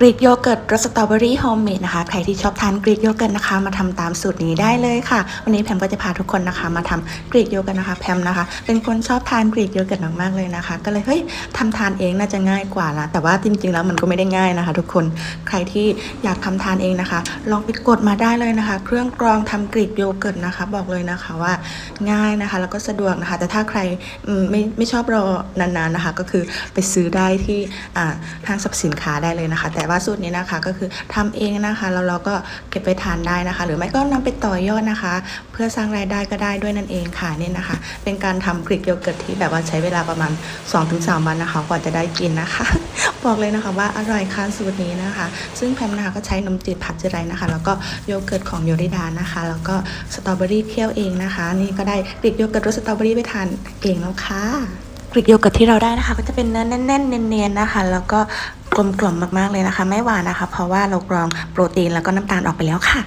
กรีกโยเกิร์ตรสสตรอเบอรี่โฮมเมดนะคะ ใครที่ชอบทานกรีกโยเกิร์ตนะคะ มาทำตามสูตรนี้ได้เลยค่ะ วันนี้แพมก็จะพาทุกคนนะคะ มาทำกรีกโยเกิร์ตนะคะ แพมนะคะ เป็นคนชอบทานกรีกโยเกิร์ตมากๆเลยนะคะ ก็เลยเฮ้ยทำทานเองน่าจะง่ายกว่าละแต่ว่าจริงๆแล้วมันก็ไม่ได้ง่ายนะคะ ทุกคน ใครที่อยากทำทานเองนะคะ ลองไปกดมาได้เลยนะคะ เครื่องกรองทำกรีกโยเกิร์ตนะคะ บอกเลยนะคะว่าง่ายนะคะ แล้วก็สะดวกนะคะ แต่ถ้าใครไม่ไม่ชอบรอนานๆนะคะ ก็คือไปซื้อได้ที่ห้างสรรพสินค้าได้เลยนะคะ แต่ว่าสูตรนี้นะคะ ก็คือทำเองนะคะแล้วเราก็เก็บไปทานได้นะคะ หรือไม่ก็นำไปต่อยอดนะคะ เพื่อสร้างรายได้ก็ได้ด้วยนั่นเองค่ะเนี่ยนะคะ เป็นการทำกรีกโยเกิร์ตที่แบบว่าใช้เวลาประมาณ 2-3 วันนะคะกว่าจะได้กินนะคะ บอกเลยนะคะว่าอร่อยค่ะสูตรนี้นะคะ ซึ่งแพมนะคะก็ใช้นมจืดผัดเจไรนะคะ แล้วก็โยเกิร์ตของโยริดานะคะ แล้วก็สตรอเบอรี่เคี่ยวเองนะคะ นี่ก็ได้กรีกโยเกิร์ตรสสตรอเบอรี่ไปทานเองแล้วค่ะกรีกโยเกิร์ตที่เราได้นะคะ ก็จะเป็นเนื้อแน่นๆเนียนๆนะคะ แล้วก็ กลมกล่อมมากๆเลยนะคะ ไม่หวานนะคะ เพราะว่าเรากรองโปรตีนแล้วก็น้ำตาลออกไปแล้วค่ะ